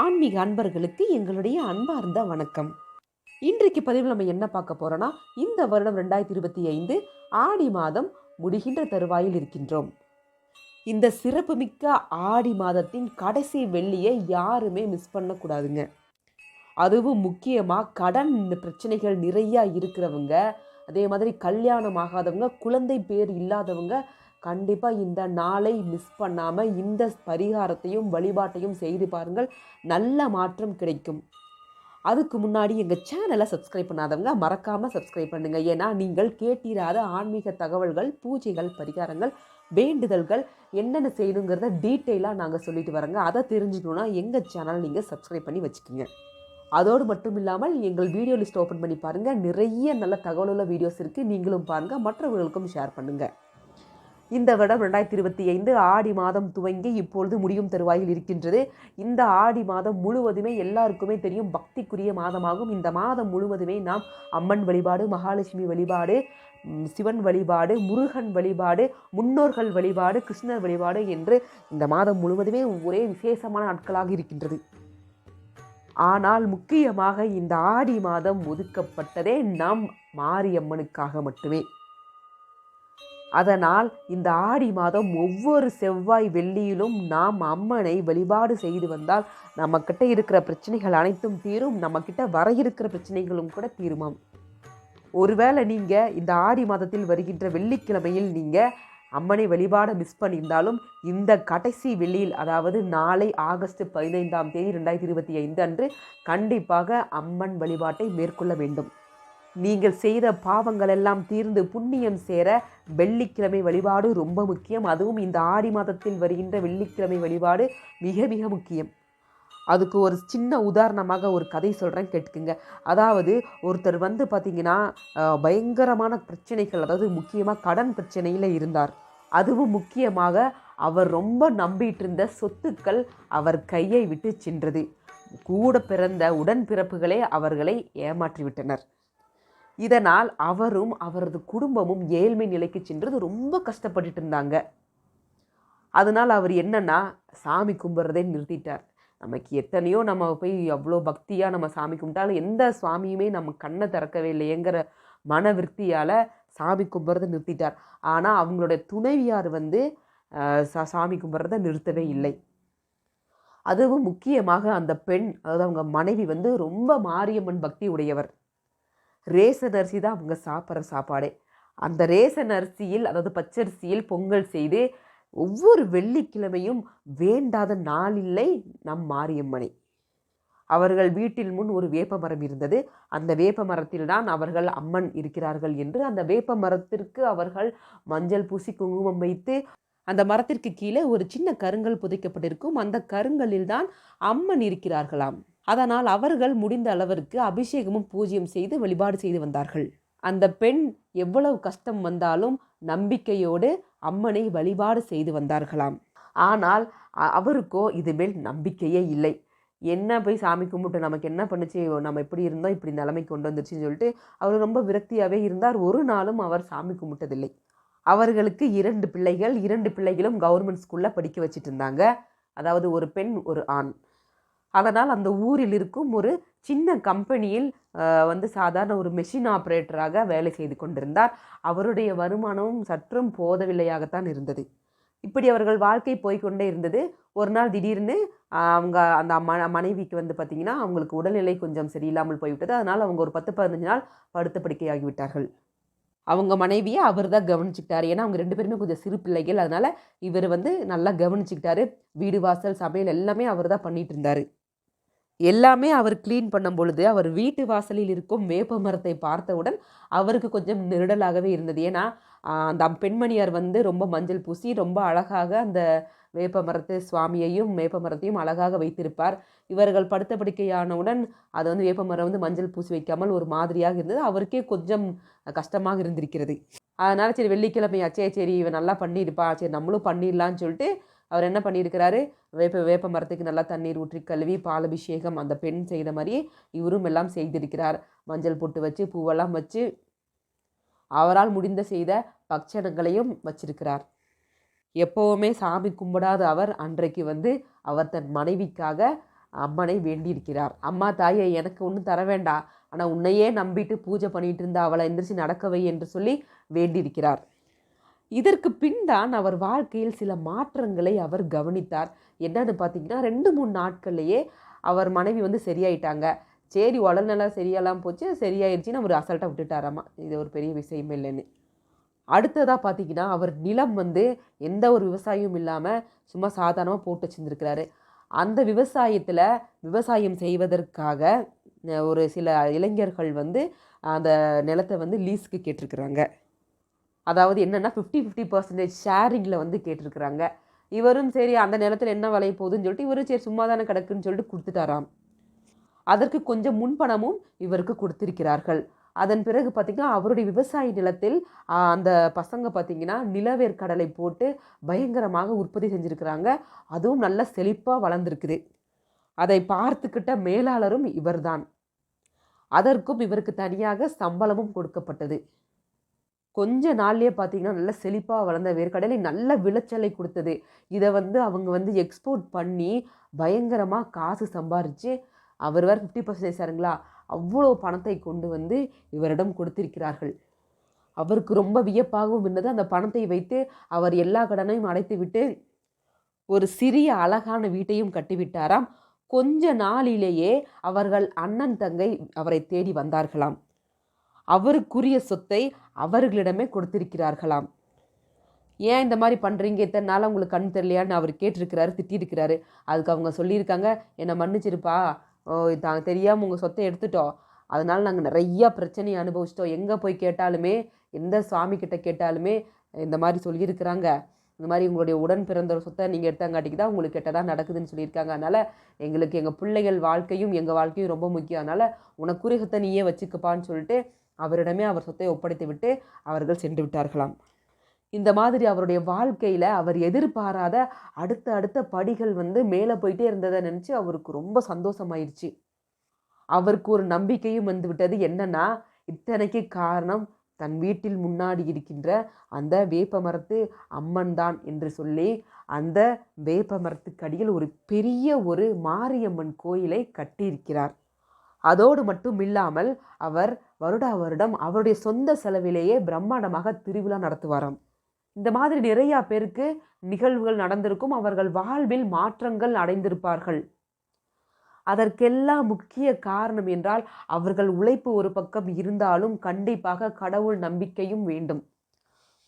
ஆன்மீக அன்பர்களுக்கு எங்களுடைய அன்பார்ந்த வணக்கம். இன்றைக்கு பதிவில் நம்ம என்ன பார்க்க போறோம்னா இந்த வருடம் ரெண்டாயிரத்தி இருபத்தி ஐந்து ஆடி மாதம் முடிகின்ற தருவாயில் இருக்கின்றோம். இந்த சிறப்புமிக்க ஆடி மாதத்தின் கடைசி வெள்ளியை யாருமே மிஸ் பண்ணக்கூடாதுங்க. அதுவும் முக்கியமாக கடன் பிரச்சனைகள் நிறையா இருக்கிறவங்க அதே மாதிரி கல்யாணம் ஆகாதவங்க குழந்தை பேர் இல்லாதவங்க கண்டிப்பாக இந்த நாளை மிஸ் பண்ணாமல் இந்த பரிகாரத்தையும் வழிபாட்டையும் செய்து பாருங்கள். நல்ல மாற்றம் கிடைக்கும். அதுக்கு முன்னாடி எங்கள் சேனலை சப்ஸ்கிரைப் பண்ணாதவங்க மறக்காமல் சப்ஸ்கிரைப் பண்ணுங்கள் ஏன்னா நீங்கள் கேட்டிராத ஆன்மீக தகவல்கள் பூஜைகள் பரிகாரங்கள் வேண்டுதல்கள் என்னென்ன செய்யணுங்கிறத டீட்டெயிலாக நாங்கள் சொல்லிட்டு வரோங்க அதை தெரிஞ்சுக்கணுன்னா எங்கள் சேனலை நீங்கள் சப்ஸ்கிரைப் பண்ணி வச்சுக்கோங்க. அதோடு மட்டும் இல்லாமல் எங்கள் வீடியோ லிஸ்ட் ஓப்பன் பண்ணி பாருங்கள் நிறைய நல்ல தகவலுள்ள வீடியோஸ் இருக்குது நீங்களும் பாருங்கள் மற்றவர்களுக்கும் ஷேர் பண்ணுங்கள் இந்த வருடம் ரெண்டாயிரத்தி இருபத்தி ஐந்து ஆடி மாதம் துவங்கி இப்பொழுது முடியும் தருவாயில் இருக்கின்றது. இந்த ஆடி மாதம் முழுவதுமே எல்லாருக்குமே தெரியும் பக்திக்குரிய மாதமாகும். இந்த மாதம் முழுவதுமே நாம் அம்மன் வழிபாடு மகாலட்சுமி வழிபாடு சிவன் வழிபாடு முருகன் வழிபாடு முன்னோர்கள் வழிபாடு கிருஷ்ணர் வழிபாடு என்று இந்த மாதம் முழுவதுமே ஒரே விசேஷமான நாட்களாக இருக்கின்றது. ஆனால் முக்கியமாக இந்த ஆடி மாதம் ஒதுக்கப்பட்டதே நம் மாரியம்மனுக்காக மட்டுமே. அதனால் இந்த ஆடி மாதம் ஒவ்வொரு செவ்வாய் வெள்ளியிலும் நாம் அம்மனை வழிபாடு செய்து வந்தால் நம்மக்கிட்ட இருக்கிற பிரச்சனைகள் அனைத்தும் தீரும் நம்மக்கிட்ட வர இருக்கிற பிரச்சனைகளும் கூட தீருமாம். ஒருவேளை நீங்கள் இந்த ஆடி மாதத்தில் வருகின்ற வெள்ளிக்கிழமையில் நீங்கள் அம்மனை வழிபாட மிஸ் பண்ணியிருந்தாலும் இந்த கடைசி வெள்ளியில் அதாவது நாளை ஆகஸ்ட் பதினைந்தாம் தேதி ரெண்டாயிரத்தி இருபத்தி ஐந்து அன்று கண்டிப்பாக அம்மன் வழிபாட்டை மேற்கொள்ள வேண்டும். நீங்கள் செய்த பாவங்கள் எல்லாம் தீர்ந்து புண்ணியம் சேர வெள்ளிக்கிழமை வழிபாடு ரொம்ப முக்கியம். அதுவும் இந்த ஆடி மாதத்தில் வருகின்ற வெள்ளிக்கிழமை வழிபாடு மிக மிக முக்கியம். அதுக்கு ஒரு சின்ன உதாரணமாக ஒரு கதை சொல்கிறேன் கேட்டுக்குங்க. அதாவது ஒருத்தர் வந்து பார்த்திங்கன்னா பயங்கரமான பிரச்சனைகள் அதாவது முக்கியமாக கடன் பிரச்சனையில் இருந்தார். அதுவும் முக்கியமாக அவர் ரொம்ப நம்பிட்டு இருந்த சொத்துக்கள் அவர் கையை விட்டு சென்றது. கூட பிறந்த உடன்பிறப்புகளே அவர்களை ஏமாற்றிவிட்டனர். இதனால் அவரும் அவரது குடும்பமும் ஏழ்மை நிலைக்கு சென்றது ரொம்ப கஷ்டப்பட்டுட்டு இருந்தாங்க. அதனால் அவர் என்னன்னா சாமி கும்பிட்றதே நிறுத்திட்டார். நமக்கு எத்தனையோ நம்ம போய் அவ்வளோ பக்தியாக நம்ம சாமி கும்பிட்டாலும் எந்த சுவாமியுமே நம்ம கண்ணை திறக்கவே இல்லையேங்கிற மன விருத்தியால் சாமி கும்பிட்றத நிறுத்திட்டார். ஆனால் அவங்களுடைய துணைவியார் வந்து சா- சாமி கும்பிட்றத நிறுத்தவே இல்லை. அதுவும் முக்கியமாக அந்த பெண் அதாவது அவங்க மனைவி வந்து ரொம்ப மாரியம்மன் பக்தி உடையவர். ரேசன் அரிசி தான் அவங்க சாப்பிட்ற சாப்பாடே. அந்த ரேசன் அரிசியில் அதாவது பச்சரிசியில் பொங்கல் செய்து ஒவ்வொரு வெள்ளிக்கிழமையும் வேண்டாத நாளில்லை நம் மாரியம்மனை. அவர்கள் வீட்டில் முன் ஒரு வேப்ப மரம் இருந்தது. அந்த வேப்ப மரத்தில்தான் அவர்கள் அம்மன் இருக்கிறார்கள் என்று அந்த வேப்ப மரத்திற்கு அவர்கள் மஞ்சள் பூசி குங்குமம் வைத்து அந்த மரத்திற்கு கீழே ஒரு சின்ன கருங்கல் புதைக்கப்பட்டிருக்கும். அந்த கருங்கல்லில் தான் அம்மன் இருக்கிறார்களாம். அதனால் அவர்கள் முடிந்த அளவிற்கு அபிஷேகமும் பூஜ்யம் செய்து வழிபாடு செய்து வந்தார்கள். அந்த பெண் எவ்வளவு கஷ்டம் வந்தாலும் நம்பிக்கையோடு அம்மனை வழிபாடு செய்து வந்தார்களாம். ஆனால் அ- அவருக்கோ இது மேல் நம்பிக்கையே இல்லை. என்ன போய் சாமி கும்பிட்டு நமக்கு என்ன பண்ணுச்சு? நம்ம இப்படி இருந்தோம் இப்படி நிலைமை கொண்டு வந்துருச்சுன்னு சொல்லிட்டு அவர் ரொம்ப விரக்தியாகவே இருந்தார். ஒரு நாளும் அவர் சாமி கும்பிட்டதில்லை. அவர்களுக்கு இரண்டு பிள்ளைகள் இரண்டு பிள்ளைகளும் கவர்மெண்ட் ஸ்கூலில் படிக்க வச்சுட்டு இருந்தாங்க அதாவது ஒரு பெண் ஒரு ஆண். அதனால் அந்த ஊரில் இருக்கும் ஒரு சின்ன கம்பெனியில் வந்து சாதாரண ஒரு மெஷின் ஆப்ரேட்டராக வேலை செய்து கொண்டிருந்தார். அவருடைய வருமானமும் சற்றும் போதவில்லையாகத்தான் இருந்தது. இப்படி அவர்கள் வாழ்க்கை போய்க்கொண்டே இருந்தது. ஒரு நாள் திடீர்னு அவங்க அந்த ம மனைவிக்கு வந்து பார்த்திங்கன்னா அவங்களுக்கு உடல்நிலை கொஞ்சம் சரியில்லாமல் போய்விட்டது. அதனால் அவங்க ஒரு பத்து பதினஞ்சு நாள் படுத்த படுக்கையாகிவிட்டார்கள் அவங்க மனைவியை அவர் தான் கவனிச்சுக்கிட்டாரு. ஏன்னா அவங்க ரெண்டு பேருமே கொஞ்சம் சிறு பிள்ளைகள். அதனால் இவர் வந்து நல்லா கவனிச்சுக்கிட்டாரு. வீடு வாசல் சமையல் எல்லாமே அவர் தான் பண்ணிட்டு இருந்தார். எல்லாமே அவர் க்ளீன் பண்ணும் பொழுது அவர் வீட்டு வாசலில் இருக்கும் வேப்ப மரத்தை பார்த்தவுடன் அவருக்கு கொஞ்சம் நெருடலாகவே இருந்தது. ஏன்னா அந்த பெண்மணியார் வந்து ரொம்ப மஞ்சள் பூசி ரொம்ப அழகாக அந்த வேப்ப மரத்து சுவாமியையும் வேப்ப மரத்தையும் அழகாக வைத்திருப்பார். இவர்கள் படுத்த படுக்கையானவுடன் அது வந்து வேப்ப மரம் வந்து மஞ்சள் பூசி வைக்காமல் ஒரு மாதிரியாக இருந்தது. அவருக்கே கொஞ்சம் கஷ்டமாக இருந்திருக்கிறது. அதனால் சரி வெள்ளிக்கிழமையாச்சே சரி இவன் நல்லா பண்ணியிருப்பா. சரி நம்மளும் பண்ணிடலான்னு சொல்லிட்டு அவர் என்ன பண்ணியிருக்கிறாரு? வேப்ப வேப்ப மரத்துக்கு நல்லா தண்ணீர் ஊற்றி கழுவி பாலபிஷேகம் அந்த பெண் செய்த மாதிரி இவரும் எல்லாம் செய்திருக்கிறார். மஞ்சள் பொட்டு வச்சு பூவெல்லாம் வச்சு அவரால் முடிந்த செய்த பக்ஷணங்களையும் வச்சிருக்கிறார். எப்போவுமே சாமி கும்பிடாத அவர் அன்றைக்கு வந்து அவர் தன் மனைவிக்காக அம்மனை வேண்டியிருக்கிறார். அம்மா தாயை எனக்கு ஒன்றும் தர வேண்டாம் ஆனால் உன்னையே நம்பிட்டு பூஜை பண்ணிட்டு இருந்த அவளை எந்திரிச்சு நடக்கவை என்று சொல்லி வேண்டியிருக்கிறார். இதற்கு பின் தான் அவர் வாழ்க்கையில் சில மாற்றங்களை அவர் கவனித்தார். என்னன்னு பார்த்தீங்கன்னா ரெண்டு மூணு நாட்கள்லேயே அவர் மனைவி வந்து சரியாயிட்டாங்க. சரி உடல்நலம் சரியாலாம் போச்சு சரியாயிருச்சுன்னு அவர் அசால்ட்டாக விட்டுட்டாராமா. இது ஒரு பெரிய விஷயம் இல்லைன்னு. அடுத்ததாக பார்த்தீங்கன்னா அவர் நிலம் வந்து எந்த ஒரு விவசாயமும் இல்லாமல் சும்மா சாதாரணமாக போட்டு வச்சுருந்துருக்கிறாரு. அந்த விவசாயத்தில் விவசாயம் செய்வதற்காக ஒரு சில இளைஞர்கள் வந்து அந்த நிலத்தை வந்து லீஸுக்கு கேட்டிருக்கிறாங்க. அதாவது என்னென்னா ஃபிஃப்டி ஃபிஃப்டி பர்சன்டேஜ் ஷேரிங்கில் வந்து கேட்டிருக்கிறாங்க. இவரும் சரி அந்த நிலத்தில் என்ன விளைய போகுதுன்னு சொல்லிட்டு இவரும் சரி சும்மா தானே கிடக்குன்னு சொல்லிட்டு கொடுத்துட்டாராம். அதற்கு கொஞ்சம் முன்பணமும் இவருக்கு கொடுத்திருக்கிறார்கள். அதன் பிறகு பார்த்திங்கன்னா அவருடைய விவசாய நிலத்தில் அந்த பசங்க பார்த்திங்கன்னா நிலவேர்க்கடலை போட்டு பயங்கரமாக உற்பத்தி செஞ்சுருக்கிறாங்க. அதுவும் நல்ல செழிப்பாக வளர்ந்துருக்குது. அதை பார்த்துக்கிட்ட மேலாளரும் இவர்தான். அதற்கும் இவருக்கு தனியாக சம்பளமும் கொடுக்கப்பட்டது. கொஞ்ச நாள்லேயே பார்த்தீங்கன்னா நல்ல செழிப்பாக வளர்ந்த வேர்க்கடலை நல்ல விளைச்சலை கொடுத்தது. இதை வந்து அவங்க வந்து எக்ஸ்போர்ட் பண்ணி பயங்கரமாக காசு சம்பாரித்து அவர் வேறு ஃபிஃப்டி பர்சன்டேஜ் சாருங்களா அவ்வளோ பணத்தை கொண்டு வந்து இவரிடம் கொடுத்திருக்கிறார்கள். அவருக்கு ரொம்ப வியப்பாகவும் இருந்தது. அந்த பணத்தை வைத்து அவர் எல்லா கடனையும் அடைத்துவிட்டு ஒரு சிறிய அழகான வீட்டையும் கட்டிவிட்டாராம். கொஞ்ச நாளிலேயே அவர்கள் அண்ணன் தங்கை அவரை தேடி வந்தார்களாம். அவருக்குரிய சொத்தை அவர்களிடமே கொடுத்திருக்கிறார்களாம். ஏன் இந்த மாதிரி பண்ணுறீங்க இத்தனை நாள் உங்களுக்கு கண் தெரியலையான்னு அவர் கேட்டிருக்கிறாரு திட்டிருக்கிறாரு அதுக்கு அவங்க சொல்லியிருக்காங்க என்னை மன்னிச்சிருப்பா. ஓ தெரியாமல் உங்கள் சொத்தை எடுத்துட்டோம். அதனால் நாங்கள் நிறையா பிரச்சனையை அனுபவிச்சிட்டோம். எங்கே போய் கேட்டாலுமே எந்த சுவாமி கிட்ட கேட்டாலுமே இந்த மாதிரி சொல்லியிருக்கிறாங்க. இந்த மாதிரி உங்களுடைய உடன் பிறந்த ஒரு சொத்தை நீங்கள் எடுத்தாங்காட்டிக்கு தான் உங்களுக்கு கெட்டதாக நடக்குதுன்னு சொல்லியிருக்காங்க. அதனால் எங்களுக்கு எங்கள் பிள்ளைகள் வாழ்க்கையும் எங்கள் வாழ்க்கையும் ரொம்ப முக்கியம். அதனால் உனக்குரிய சொத்தை நீயே வச்சுக்கப்பான்னு சொல்லிட்டு அவரிடமே அவர் சொத்தை ஒப்படைத்து விட்டு அவர்கள் சென்று விட்டார்களாம். இந்த மாதிரி அவருடைய வாழ்க்கையில் அவர் எதிர்பாராத அடுத்த அடுத்த படிகள் வந்து மேலே போயிட்டே இருந்ததை நினச்சி அவருக்கு ரொம்ப சந்தோஷமாயிருச்சு. அவருக்கு ஒரு நம்பிக்கையும் வந்து விட்டது. என்னன்னா இத்தனைக்கு காரணம் தன் வீட்டில் முன்னாடி இருக்கின்ற அந்த வேப்ப மரத்து அம்மன் தான் என்று சொல்லி அந்த வேப்ப மரத்துக்கடியில் ஒரு பெரிய ஒரு மாரியம்மன் கோயிலை கட்டியிருக்கிறார். அதோடு மட்டும் இல்லாமல் அவர் வருடா வருடம் அவருடைய சொந்த செலவிலேயே பிரம்மாண்டமாக திருவிழா நடத்துவாராம். இந்த மாதிரி நிறையா பேருக்கு நிகழ்வுகள் நடந்திருக்கும். அவர்கள் வாழ்வில் மாற்றங்கள் அடைந்திருப்பார்கள். அதற்கெல்லாம் முக்கிய காரணம் என்றால் அவர்கள் உழைப்பு ஒரு பக்கம் இருந்தாலும் கண்டிப்பாக கடவுள் நம்பிக்கையும் வேண்டும்.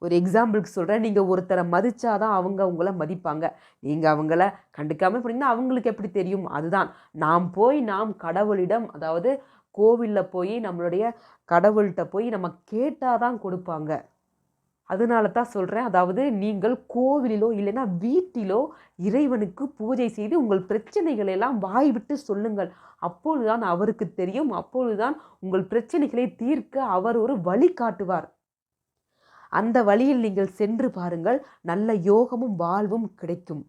ஒரு எக்ஸாம்பிளுக்கு சொல்கிறேன் நீங்கள் ஒருத்தரை மதித்தாதான் அவங்க உங்களை மதிப்பாங்க. நீங்கள் அவங்கள கண்டுக்காமல் போனீங்கன்னா அவங்களுக்கு எப்படி தெரியும்? அதுதான். நாம் போய் நாம் கடவுளிடம் அதாவது கோவிலில் போய் நம்மளுடைய கடவுள்கிட்ட போய் நம்ம கேட்டால் தான் கொடுப்பாங்க. அதனால தான் சொல்கிறேன் அதாவது நீங்கள் கோவிலிலோ இல்லைன்னா வீட்டிலோ இறைவனுக்கு பூஜை செய்து உங்கள் பிரச்சனைகளை எல்லாம் வாய்விட்டு சொல்லுங்கள். அப்பொழுதுதான் அவருக்கு தெரியும். அப்பொழுதுதான் உங்கள் பிரச்சனைகளை தீர்க்க அவர் ஒரு வழி காட்டுவார். அந்த வழியில் நீங்கள் சென்று பாருங்கள். நல்ல யோகமும் வாழ்வும் கிடைக்கும்.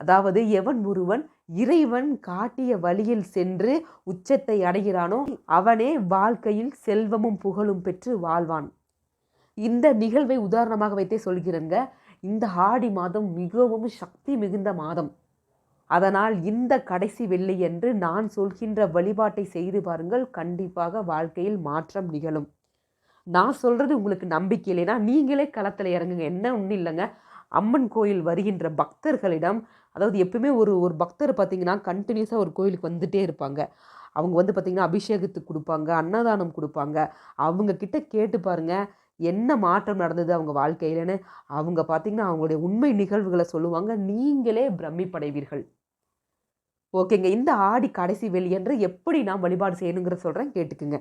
அதாவது எவன் ஒருவன் இறைவன் காட்டிய வழியில் சென்று உச்சத்தை அடைகிறானோ அவனே வாழ்க்கையில் செல்வமும் புகழும் பெற்று வாழ்வான். இந்த நிகழ்வை உதாரணமாக வைத்தே சொல்கிறேங்க. இந்த ஆடி மாதம் மிகவும் சக்தி மிகுந்த மாதம். அதனால் இந்த கடைசி வெள்ளியன்று நான் சொல்கின்ற வழிபாட்டை செய்து பாருங்கள் கண்டிப்பாக வாழ்க்கையில் மாற்றம் நிகழும். நான் சொல்கிறது உங்களுக்கு நம்பிக்கை இல்லைன்னா நீங்களே களத்தில் இறங்குங்க என்ன ஒன்றும் இல்லைங்க. அம்மன் கோயில் வருகின்ற பக்தர்களிடம் அதாவது எப்பவுமே ஒரு ஒரு பக்தர் பார்த்தீங்கன்னா கண்டினியூஸாக ஒரு கோயிலுக்கு வந்துட்டே இருப்பாங்க. அவங்க வந்து பார்த்திங்கன்னா அபிஷேகத்துக்கு கொடுப்பாங்க அன்னதானம் கொடுப்பாங்க. அவங்கக்கிட்ட கேட்டு பாருங்கள் என்ன மாற்றம் நடந்தது அவங்க வாழ்க்கையிலன்னு அவங்க பார்த்திங்கன்னா அவங்களுடைய உண்மை நிகழ்வுகளை சொல்லுவாங்க. நீங்களே பிரமிப்படைவீர்கள். ஓகேங்க. இந்த ஆடி கடைசி வெள்ளியன்று எப்படி நான் வழிபாடு செய்யணுங்கிற சொல்கிறேன் கேட்டுக்குங்க.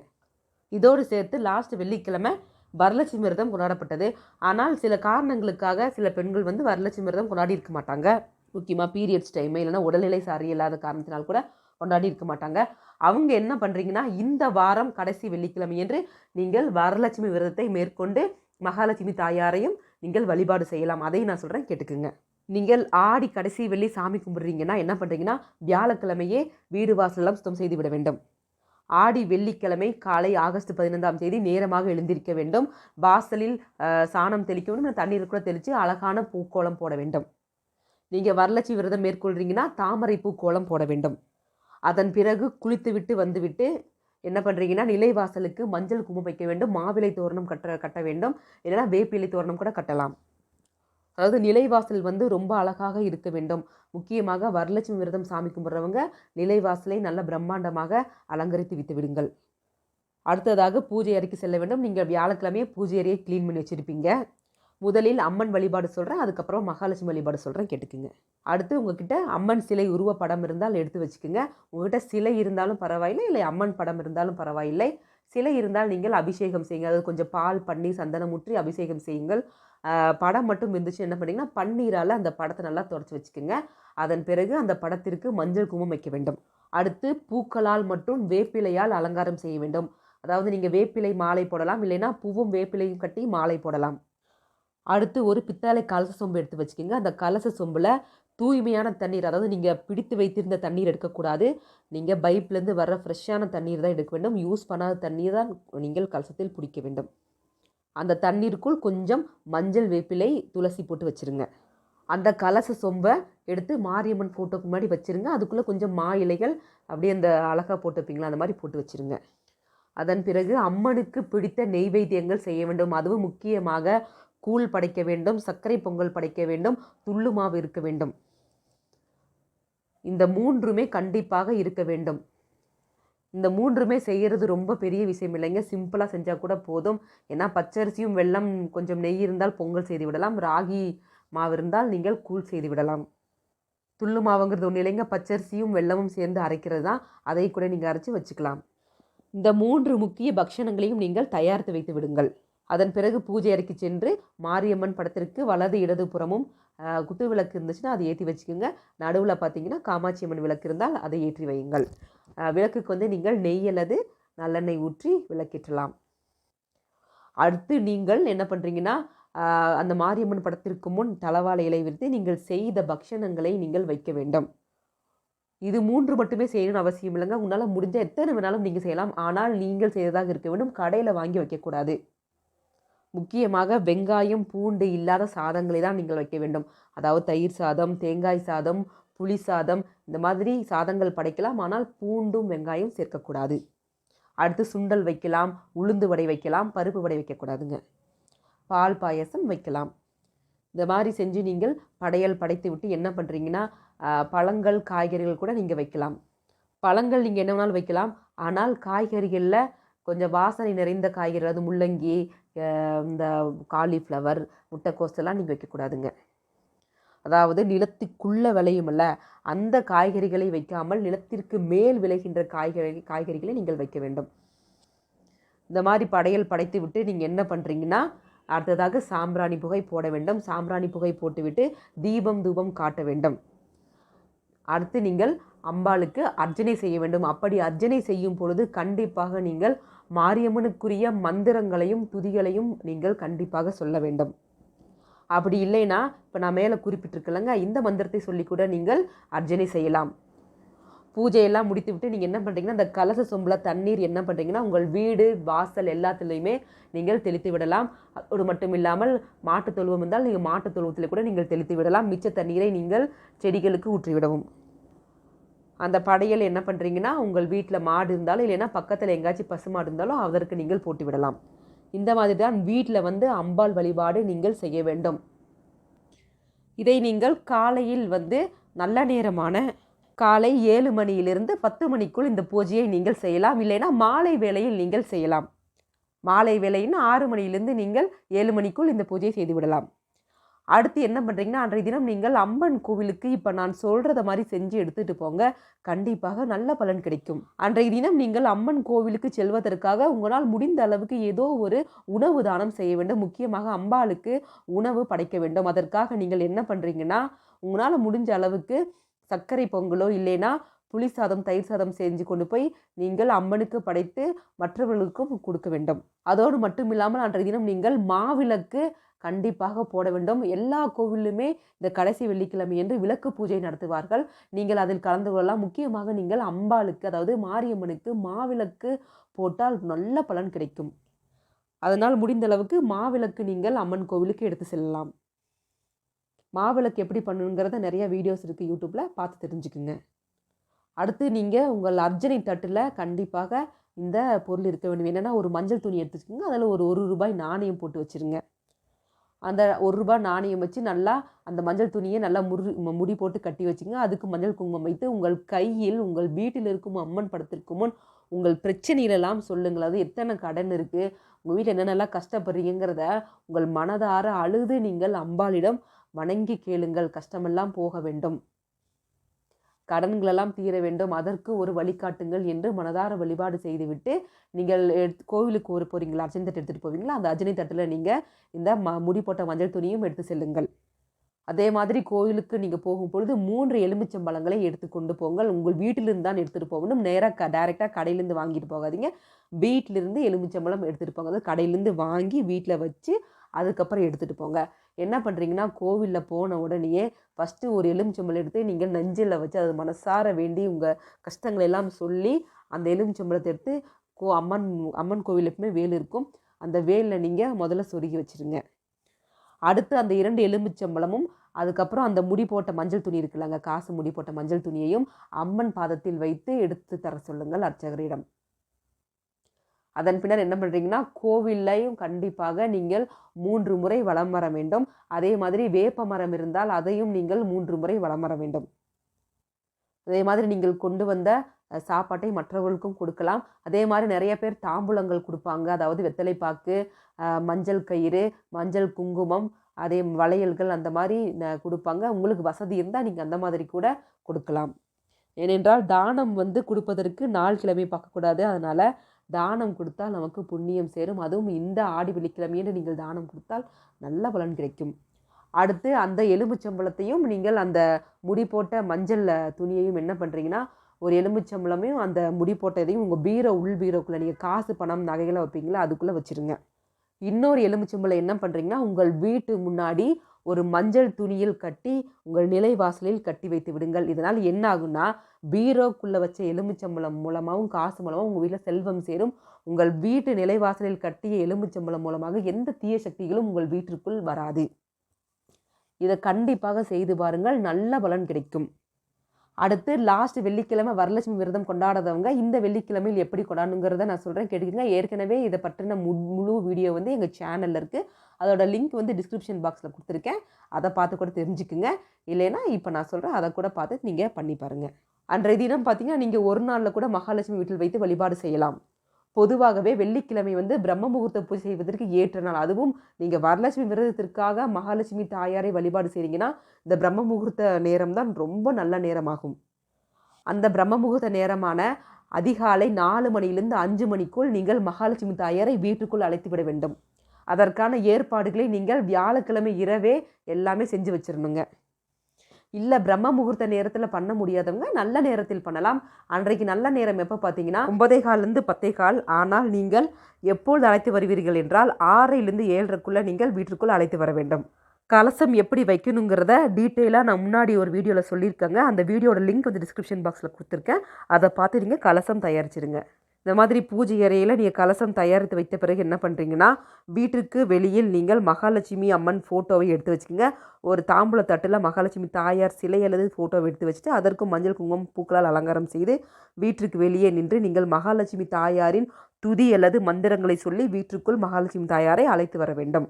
இதோடு சேர்த்து லாஸ்ட் வெள்ளிக்கிழமை வரலட்சுமி விரதம் கொண்டாடப்பட்டது. ஆனால் சில காரணங்களுக்காக சில பெண்கள் வந்து வரலட்சுமி விரதம் கொண்டாடி இருக்க மாட்டாங்க. முக்கியமாக பீரியட்ஸ் டைம் இல்லைன்னா உடல்நிலை சரியில்லாத காரணத்தினால் கூட கொண்டாடி இருக்க மாட்டாங்க. அவங்க என்ன பண்ணுறீங்கன்னா இந்த வாரம் கடைசி வெள்ளிக்கிழமை என்று நீங்கள் வரலட்சுமி விரதத்தை மேற்கொண்டு மகாலட்சுமி தாயாரையும் நீங்கள் வழிபாடு செய்யலாம். அதையும் நான் சொல்கிறேன் கேட்டுக்குங்க. நீங்கள் ஆடி கடைசி வெள்ளி சாமி கும்பிட்றீங்கன்னா என்ன பண்ணுறீங்கன்னா வியாழக்கிழமையே வீடு வாசலெல்லாம் சுத்தம் செய்து விட வேண்டும். ஆடி வெள்ளிக்கிழமை காலை ஆகஸ்ட் பதினைந்தாம் தேதி நேரமாக எழுந்திருக்க வேண்டும். வாசலில் சாணம் தெளிக்க வேண்டும். தண்ணீர் கூட தெளித்து அழகான பூக்கோளம் போட வேண்டும். நீங்கள் வரலட்சுமி விரதம் மேற்கொள்கிறீங்கன்னா தாமரை பூக்கோளம் போட வேண்டும். அதன் பிறகு குளித்துவிட்டு வந்துவிட்டு என்ன பண்ணுறீங்கன்னா நிலைவாசலுக்கு மஞ்சள் குமம் வைக்க வேண்டும் மாவிலை தோரணம் கட்ட கட்ட வேண்டும். இல்லைன்னா வேப்பிலை தோரணம் கூட கட்டலாம். அதாவது நிலைவாசல் வந்து ரொம்ப அழகாக இருக்க வேண்டும். முக்கியமாக வரலட்சுமி விரதம் சாமி கும்பிட்றவங்க நிலைவாசலை நல்ல பிரம்மாண்டமாக அலங்கரித்து விட்டு விடுங்கள். அடுத்ததாக பூஜை அறைக்கு செல்ல வேண்டும். நீங்கள் வியாழக்கிழமையே பூஜை அறையை க்ளீன் பண்ணி வச்சுருப்பீங்க. முதலில் அம்மன் வழிபாடு சொல்கிறேன் அதுக்கப்புறம் மகாலட்சுமி வழிபாடு சொல்கிறேன் கேட்டுக்குங்க. அடுத்து உங்ககிட்ட அம்மன் சிலை உருவ படம் இருந்தால் எடுத்து வச்சுக்கோங்க. உங்ககிட்ட சிலை இருந்தாலும் பரவாயில்லை இல்லை அம்மன் படம் இருந்தாலும் பரவாயில்லை. சிலை இருந்தால் நீங்கள் அபிஷேகம் செய்யுங்க. அது கொஞ்சம் பால் பண்ணி சந்தனம் ஊற்றி அபிஷேகம் செய்யுங்கள். படம் மட்டும் இருந்துச்சு என்ன பண்ணிங்கன்னா பன்னீரால் அந்த படத்தை நல்லா துடைச்சி வச்சுக்கோங்க. அதன் பிறகு அந்த படத்திற்கு மஞ்சள் குங்குமம் வைக்க வேண்டும். அடுத்து பூக்களால் மற்றும் வேப்பிலையால் அலங்காரம் செய்ய வேண்டும். அதாவது நீங்கள் வேப்பிலை மாலை போடலாம் இல்லைன்னா பூவும் வேப்பிலையும் கட்டி மாலை போடலாம். அடுத்து ஒரு பித்தளை கலச சொம்பு எடுத்து வச்சுக்கோங்க. அந்த கலச சொம்பில் தூய்மையான தண்ணீர் அதாவது நீங்கள் பிடித்து வைத்திருந்த தண்ணீர் எடுக்கக்கூடாது. நீங்கள் பைப்லேருந்து வர்ற ஃப்ரெஷ்ஷான தண்ணீர் தான் எடுக்க வேண்டும். யூஸ் பண்ணாத தண்ணீர் தான் நீங்கள் கலசத்தில் பிடிக்க வேண்டும். அந்த தண்ணீருக்குள் கொஞ்சம் மஞ்சள் வேப்பிலை துளசி போட்டு வச்சுருங்க. அந்த கலச சொம்பை எடுத்து மாரியம்மன் ஃபோட்டோக்கு முன்னாடி வச்சுருங்க. அதுக்குள்ளே கொஞ்சம் மா இலைகள் அப்படியே அந்த அழகாக போட்டு வைப்பீங்களா அந்த மாதிரி போட்டு வச்சுருங்க. அதன் பிறகு அம்மனுக்கு பிடித்த நெய்வேத்தியங்கள் செய்ய வேண்டும். அதுவும் முக்கியமாக கூழ் படைக்க வேண்டும் சர்க்கரை பொங்கல் படைக்க வேண்டும் துள்ளு மாவு இருக்க வேண்டும். இந்த மூன்றுமே கண்டிப்பாக இருக்க வேண்டும். இந்த மூன்றுமே செய்கிறது ரொம்ப பெரிய விஷயம் இல்லைங்க. சிம்பிளாக செஞ்சால் கூட போதும். ஏன்னா பச்சரிசியும் வெள்ளம் கொஞ்சம் நெய் இருந்தால் பொங்கல் செய்து விடலாம். ராகி மாவு இருந்தால் நீங்கள் கூழ் செய்து விடலாம். துள்ளு மாவுங்கிறது ஒன்றும் இல்லைங்க. பச்சரிசியும் வெள்ளமும் சேர்ந்து அரைக்கிறது தான். அதை கூட நீங்கள் அரைச்சி வச்சுக்கலாம். இந்த மூன்று முக்கிய பக்ஷணங்களையும் நீங்கள் தயாரித்து வைத்து விடுங்கள். அதன் பிறகு பூஜை அறைக்கு சென்று மாரியம்மன் படத்திற்கு வலது இடது புறமும் குத்து விளக்கு இருந்துச்சுன்னா அதை ஏற்றி வச்சுக்கோங்க. நடுவில் பார்த்தீங்கன்னா காமாட்சி அம்மன் விளக்கு இருந்தால் அதை ஏற்றி வையுங்கள். விளக்குக்கு வந்து நீங்கள் நெய் அல்லது நல்லெண்ணெய் ஊற்றி விளக்கேற்றலாம். அடுத்து நீங்கள் என்ன பண்ணுறீங்கன்னா அந்த மாரியம்மன் படத்திற்கு முன் தளவாழை இலை விரித்து நீங்கள் செய்த பக்ஷணங்களை நீங்கள் வைக்க வேண்டும். இது மூன்று மட்டுமே செய்யணும்னு அவசியம் இல்லைங்க. உங்களால் முடிஞ்ச எத்தனை வேணாலும் நீங்கள் செய்யலாம். ஆனால் நீங்கள் செய்ததாக இருக்க வேண்டும். கடையில் வாங்கி வைக்கக்கூடாது. முக்கியமாக வெங்காயம் பூண்டு இல்லாத சாதங்களை தான் நீங்கள் வைக்க வேண்டும். அதாவது தயிர் சாதம் தேங்காய் சாதம் புளி சாதம் இந்த மாதிரி சாதங்கள் படைக்கலாம். ஆனால் பூண்டும் வெங்காயம் சேர்க்கக்கூடாது. அடுத்து சுண்டல் வைக்கலாம் உளுந்து வடை வைக்கலாம் பருப்பு வடை வைக்கக்கூடாதுங்க. பால் பாயசம் வைக்கலாம். இந்த மாதிரி செஞ்சு நீங்கள் படையல் படைத்து விட்டு என்ன பண்ணுறீங்கன்னா பழங்கள் காய்கறிகள் கூட நீங்கள் வைக்கலாம். பழங்கள் நீங்கள் என்ன வேணாலும் வைக்கலாம். ஆனால் காய்கறிகளில் கொஞ்சம் வாசனை நிறைந்த காய்கறி அதாவது முள்ளங்கி இந்த காலிஃப்ளவர் முட்டைக்கோஸ் எல்லாம் நீங்கள் வைக்கக்கூடாதுங்க அதாவது நிலத்துக்குள்ளே விளையுமல்ல அந்த காய்கறிகளை வைக்காமல் நிலத்திற்கு மேல் விளைகின்ற காய்கறி காய்கறிகளை நீங்கள் வைக்க வேண்டும். இந்த மாதிரி படையல் படைத்து விட்டு நீங்கள் என்ன பண்ணுறீங்கன்னா அடுத்ததாக சாம்பிராணி புகை போட வேண்டும். சாம்பிராணி புகை போட்டுவிட்டு தீபம் தூபம் காட்ட வேண்டும். அடுத்து நீங்கள் அம்பாளுக்கு அர்ச்சனை செய்ய வேண்டும். அப்படி அர்ச்சனை செய்யும் பொழுது கண்டிப்பாக நீங்கள் மாரியம்மனுக்குரிய மந்திரங்களையும் துதிகளையும் நீங்கள் கண்டிப்பாக சொல்ல வேண்டும். அப்படி இல்லைன்னா இப்போ நான் மேலே குறிப்பிட்டிருக்கலங்க இந்த மந்திரத்தை சொல்லி கூட நீங்கள் அர்ச்சனை செய்யலாம். பூஜையெல்லாம் முடித்து விட்டு நீங்கள் என்ன பண்ணுறீங்கன்னா அந்த கலச சொம்பில் தண்ணீர் என்ன பண்ணுறீங்கன்னா உங்கள் வீடு வாசல் எல்லாத்துலேயுமே நீங்கள் தெளித்து விடலாம். அது மட்டும் இல்லாமல் மாட்டுத் தொழுவம் இருந்தால் நீங்கள் மாட்டுத் தொழுவத்தில் கூட நீங்கள் தெளித்து விடலாம். மிச்ச தண்ணீரை நீங்கள் செடிகளுக்கு ஊற்றிவிடவும். அந்த படையல் என்ன பண்ணுறீங்கன்னா உங்கள் வீட்டில் மாடு இருந்தாலும் இல்லைன்னா பக்கத்தில் எங்கேயாச்சும் பசு மாடு இருந்தாலும் அதற்கு நீங்கள் போட்டு விடலாம். இந்த மாதிரி தான் வீட்டில் வந்து அம்பாள் வழிபாடு நீங்கள் செய்ய வேண்டும். இதை நீங்கள் காலையில் வந்து நல்ல நேரமான காலை ஏழு மணியிலிருந்து பத்து மணிக்குள் இந்த பூஜையை நீங்கள் செய்யலாம். இல்லைன்னா மாலை வேளையில் நீங்கள் செய்யலாம். மாலை வேலைன்னு ஆறு மணியிலிருந்து நீங்கள் ஏழு மணிக்குள் இந்த பூஜையை செய்து விடலாம். அடுத்து என்ன பண்ணுறீங்கன்னா அன்றைய தினம் நீங்கள் அம்மன் கோவிலுக்கு இப்போ நான் சொல்கிறத மாதிரி செஞ்சு எடுத்துகிட்டு போங்க. கண்டிப்பாக நல்ல பலன் கிடைக்கும். அன்றைய தினம் நீங்கள் அம்மன் கோவிலுக்கு செல்வதற்காக உங்களால் முடிந்த அளவுக்கு ஏதோ ஒரு உணவு தானம் செய்ய வேண்டும். முக்கியமாக அம்பாளுக்கு உணவு படைக்க வேண்டும். அதற்காக நீங்கள் என்ன பண்ணுறீங்கன்னா உங்களால் முடிஞ்ச அளவுக்கு சர்க்கரை பொங்கலோ இல்லைன்னா புளி சாதம் தயிர் சாதம் செஞ்சு கொண்டு போய் நீங்கள் அம்மனுக்கு படைத்து மற்றவர்களுக்கும் கொடுக்க வேண்டும். அதோடு மட்டும் இல்லாமல் அன்றைய தினம் நீங்கள் மாவிளக்கு கண்டிப்பாக போட வேண்டும். எல்லா கோவிலுமே இந்த கடைசி வெள்ளிக்கிழமை என்று விளக்கு பூஜை நடத்துவார்கள். நீங்கள் அதில் கலந்து கொள்ளலாம். முக்கியமாக நீங்கள் அம்பாளுக்கு அதாவது மாரியம்மனுக்கு மாவிளக்கு போட்டால் நல்ல பலன் கிடைக்கும். அதனால் முடிந்த அளவுக்கு மாவிளக்கு நீங்கள் அம்மன் கோவிலுக்கு எடுத்து செல்லலாம். மாவிளக்கு எப்படி பண்ணணுங்கிறத நிறைய வீடியோஸ் இருக்குது யூடியூப்பில் பார்த்து தெரிஞ்சுக்குங்க. அடுத்து நீங்கள் உங்கள் அர்ஜனை தட்டில் கண்டிப்பாக இந்த பொருள் இருக்க வேண்டும். என்னென்னா ஒரு மஞ்சள் துணி எடுத்து வச்சுக்கோங்க அதில் ஒரு ஒரு ரூபாய் நாணயம் போட்டு வச்சுருங்க. அந்த ஒரு ரூபாய் நாணயம் வச்சு நல்லா அந்த மஞ்சள் துணியை நல்லா முரு முடி போட்டு கட்டி வச்சுங்க. அதுக்கு மஞ்சள் குங்குமம் வைத்து உங்கள் கையில் உங்கள் வீட்டில் இருக்கும் அம்மன் படத்திற்கு முன் உங்கள் பிரச்சனையிலெல்லாம் சொல்லுங்கள். அது எத்தனை கடன் இருக்குது உங்கள் வீட்டில் என்னென்னலாம் கஷ்டப்படுறீங்கிறத உங்கள் மனதார அழுது நீங்கள் அம்பாளிடம் வணங்கி கேளுங்கள். கஷ்டமெல்லாம் போக வேண்டும். கடன்களெல்லாம் தீர வேண்டும் அதற்கு ஒரு வழிகாட்டுங்கள் என்று மனதார வழிபாடு செய்துவிட்டு நீங்கள் எடுத்து கோவிலுக்கு ஒரு போகிறீங்களா அர்ச்சனை தட்டு எடுத்துகிட்டு போவீங்களா அந்த அர்ச்சனை தட்டில் நீங்கள் இந்த ம முடி போட்ட மஞ்சள் துணியும் எடுத்து செல்லுங்கள். அதே மாதிரி கோவிலுக்கு நீங்கள் போகும் பொழுது மூன்று எலுமிச்சம்பழங்களை எடுத்து கொண்டு போங்கள். உங்கள் வீட்டிலிருந்து தான் எடுத்துகிட்டு போகணும். நேராக க டைரெக்டாக கடையிலேருந்து வாங்கிட்டு போகாதீங்க. வீட்டிலிருந்து எலுமிச்சம்பழம் எடுத்துகிட்டு போங்க அதாவது கடையிலேருந்து வாங்கி வீட்டில் வச்சு அதுக்கப்புறம் எடுத்துகிட்டு போங்க. என்ன பண்ணுறீங்கன்னா கோவிலில் போன உடனேயே ஃபஸ்ட்டு ஒரு எலுமிச்சம்பழம் எடுத்து நீங்கள் நெஞ்சில் வச்சு அது மனசார வேண்டி உங்கள் கஷ்டங்களை எல்லாம் சொல்லி அந்த எலுமிச்சம்பழத்தை எடுத்து கோ அம்மன் அம்மன் கோவில் எப்பவுமே வேல் இருக்கும். அந்த வேலில் நீங்கள் முதல்ல சொருகி வச்சுருங்க. அடுத்து அந்த இரண்டு எலுமிச்சம்பழமும் அதுக்கப்புறம் அந்த முடி போட்ட மஞ்சள் துணி இருக்குல்லங்க காசு முடி போட்ட மஞ்சள் துணியையும் அம்மன் பாதத்தில் வைத்து எடுத்து தர சொல்லுங்கள் அர்ச்சகரிடம். அதன் பின்னர் என்ன பண்ணுறீங்கன்னா கோவில்லையும் கண்டிப்பாக நீங்கள் மூன்று முறை வலம் வர வேண்டும். அதே மாதிரி வேப்ப மரம் இருந்தால் அதையும் நீங்கள் மூன்று முறை வலம் வர வேண்டும். அதே மாதிரி நீங்கள் கொண்டு வந்த சாப்பாட்டை மற்றவர்களுக்கும் கொடுக்கலாம். அதே மாதிரி நிறைய பேர் தாம்பூலங்கள் கொடுப்பாங்க. அதாவது வெத்தலைப்பாக்கு மஞ்சள் கயிறு மஞ்சள் குங்குமம் அதே வளையல்கள் அந்த மாதிரி கொடுப்பாங்க. உங்களுக்கு வசதி இருந்தால் நீங்கள் அந்த மாதிரி கூட கொடுக்கலாம். ஏனென்றால் தானம் வந்து கொடுப்பதற்கு நாள் கிழமை பார்க்கக்கூடாது. அதனால் தானம் கொடுத்தால் நமக்கு புண்ணியம் சேரும். அதுவும் இந்த ஆடி வெள்ளிக்கிழமையின்று நீங்கள் தானம் கொடுத்தால் நல்ல பலன் கிடைக்கும். அடுத்து அந்த எலும்புச்சம்பளத்தையும் நீங்கள் அந்த முடி போட்ட மஞ்சள் துணியையும் என்ன பண்ணுறீங்கன்னா ஒரு எலும்புச்சம்பளமையும் அந்த முடி போட்டதையும் உங்கள் பீரோ உள் பீரோக்குள்ளே நீங்கள் காசு பணம் நகைகளை வைப்பீங்களா அதுக்குள்ளே வச்சுருங்க. இன்னொரு எலுமிச்சம்பளம் என்ன பண்ணுறீங்கன்னா உங்கள் வீட்டு முன்னாடி ஒரு மஞ்சள் துணியில் கட்டி உங்கள் நிலை வாசலில் கட்டி வைத்து விடுங்கள். இதனால் என்ன ஆகும்னா பீரோக்குள்ளே வச்ச எலுமிச்சம்பளம் மூலமாகவும் காசு மூலமாகவும் உங்கள் வீட்டில் செல்வம் சேரும். உங்கள் வீட்டு நிலைவாசலில் கட்டிய எலுமிச்சம்பளம் மூலமாக எந்த தீய சக்திகளும் உங்கள் வீட்டிற்குள் வராது. இதை கண்டிப்பாக செய்து பாருங்கள். நல்ல பலன் கிடைக்கும். அடுத்து லாஸ்ட் வெள்ளிக்கிழமை வரலட்சுமி விரதம் கொண்டாடாதவங்க இந்த வெள்ளிக்கிழமையில் எப்படி கொண்டாடணுங்கிறத நான் சொல்கிறேன் கேட்டுக்கோங்க. ஏற்கனவே இதை பற்றின முழு வீடியோ வந்து எங்கள் சேனலில் இருக்குது அதோட லிங்க் வந்து டிஸ்கிரிப்ஷன் பாக்ஸில் கொடுத்துருக்கேன். அதை பார்த்து கூட தெரிஞ்சுக்குங்க. இல்லைன்னா இப்போ நான் சொல்கிறேன் அதை கூட பார்த்து நீங்கள் பண்ணி பாருங்கள் அன்றைய தினம் பார்த்தீங்கன்னா நீங்கள் ஒரு நாளில் கூட மகாலட்சுமி வீட்டில் வைத்து வழிபாடு செய்யலாம். பொதுவாகவே வெள்ளிக்கிழமை வந்து பிரம்ம முகூர்த்த பூஜை செய்வதற்கு ஏற்ற நாள். அதுவும் நீங்கள் வரலட்சுமி விரதத்திற்காக மகாலட்சுமி தாயாரை வழிபாடு செய்கிறீங்கன்னா இந்த பிரம்ம முகூர்த்த நேரம் தான் ரொம்ப நல்ல நேரமாகும். அந்த பிரம்ம முகூர்த்த நேரமான அதிகாலை நாலு மணியிலிருந்து அஞ்சு மணிக்குள் நீங்கள் மகாலட்சுமி தாயாரை வீட்டுக்குள் அழைத்து விட வேண்டும். அதற்கான ஏற்பாடுகளை நீங்கள் வியாழக்கிழமை இரவே எல்லாமே செஞ்சு வச்சிடணுங்க இல்லை பிரம்ம முகூர்த்த நேரத்தில் பண்ண முடியாதவங்க நல்ல நேரத்தில் பண்ணலாம். அன்றைக்கு நல்ல நேரம் எப்போ பார்த்தீங்கன்னா ஒன்பதே கால்லேருந்து பத்தே கால். ஆனால் நீங்கள் எப்பொழுது அழைத்து வருவீர்கள் என்றால் ஆறையிலேருந்து ஏழரைக்குள்ளே நீங்கள் வீட்டிற்குள் அழைத்து வர வேண்டும். கலசம் எப்படி வைக்கணுங்கிறத டீட்டெயிலாக நான் முன்னாடி ஒரு வீடியோவில் சொல்லியிருக்கேங்க. அந்த வீடியோட லிங்க் வந்து டிஸ்கிரிப்ஷன் பாக்ஸில் கொடுத்துருக்கேன். அதை பார்த்து நீங்கள் கலசம் தயாரிச்சிருங்க. இந்த மாதிரி பூஜை அறையில் நீங்கள் கலசம் தயாரித்து வைத்த பிறகு என்ன பண்ணுறீங்கன்னா வீட்டிற்கு வெளியில் நீங்கள் மகாலட்சுமி அம்மன் ஃபோட்டோவை எடுத்து வச்சுக்கோங்க. ஒரு தாம்பூல தட்டில் மகாலட்சுமி தாயார் சிலை அல்லது ஃபோட்டோவை எடுத்து வச்சுட்டு அதற்கும் மஞ்சள் குங்குமம் பூக்களால் அலங்காரம் செய்து வீட்டிற்கு வெளியே நின்று நீங்கள் மகாலட்சுமி தாயாரின் துதி அல்லது மந்திரங்களை சொல்லி வீட்டிற்குள் மகாலட்சுமி தாயாரை அழைத்து வர வேண்டும்.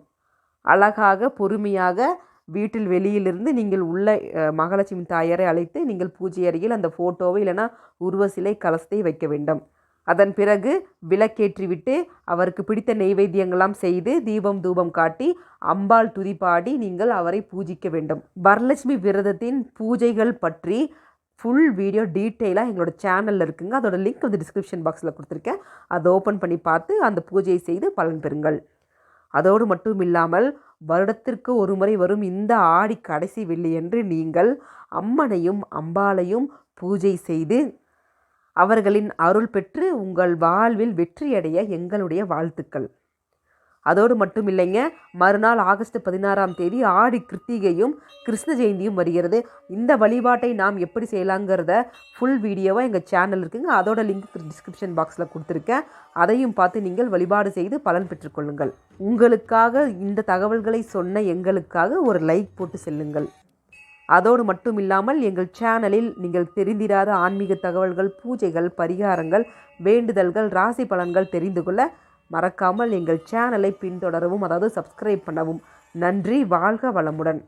அழகாக பொறுமையாக வீட்டில் வெளியிலிருந்து நீங்கள் உள்ள மகாலட்சுமி தாயாரை அழைத்து நீங்கள் பூஜை அறையில் அந்த ஃபோட்டோவை இல்லைனா உருவ சிலை கலசத்தை வைக்க வேண்டும். அதன் பிறகு விளக்கேற்றிவிட்டு அவருக்கு பிடித்த நெய்வேத்தியங்களாம் செய்து தீபம் தூபம் காட்டி அம்பாள் துதிப்பாடி நீங்கள் அவரை பூஜிக்க வேண்டும். வரலட்சுமி விரதத்தின் பூஜைகள் பற்றி ஃபுல் வீடியோ டீட்டெயிலாக எங்களோட சேனலில் இருக்குங்க. அதோட லிங்க் வந்து டிஸ்கிரிப்ஷன் பாக்ஸில் கொடுத்துருக்கேன். அதை ஓப்பன் பண்ணி பார்த்து அந்த பூஜையை செய்து பலன் பெறுங்கள். அதோடு மட்டும் இல்லாமல் வருடத்திற்கு ஒரு முறை வரும் இந்த ஆடி கடைசி வெள்ளியன்று நீங்கள் அம்மனையும் அம்பாளையும் பூஜை செய்து அவர்களின் அருள் பெற்று உங்கள் வாழ்வில் வெற்றியடைய எங்களுடைய வாழ்த்துக்கள். அதோடு மட்டும் இல்லைங்க மறுநாள் ஆகஸ்ட் பதினாறாம் தேதி ஆடி கிருத்திகையும் கிருஷ்ண ஜெயந்தியும் வருகிறது. இந்த வழிபாட்டை நாம் எப்படி செய்யலாங்கிறத ஃபுல் வீடியோவாக எங்கள் சேனல் இருக்குங்க. அதோட லிங்க் டிஸ்கிரிப்ஷன் பாக்ஸில் கொடுத்துருக்கேன். அதையும் பார்த்து நீங்கள் வழிபாடு செய்து பலன் பெற்றுக்கொள்ளுங்கள் உங்களுக்காக இந்த தகவல்களை சொன்ன எங்களுக்காக ஒரு லைக் போட்டு செல்லுங்கள். அதோடு மட்டும் இல்லாமல் எங்கள் சேனலில் நீங்கள் தெரிந்திராத ஆன்மீக தகவல்கள் பூஜைகள் பரிகாரங்கள் வேண்டுதல்கள் ராசி பலன்கள் தெரிந்து கொள்ள மறக்காமல் எங்கள் சேனலை பின்தொடரவும் அதாவது சப்ஸ்கிரைப் பண்ணவும். நன்றி வாழ்க வளமுடன்.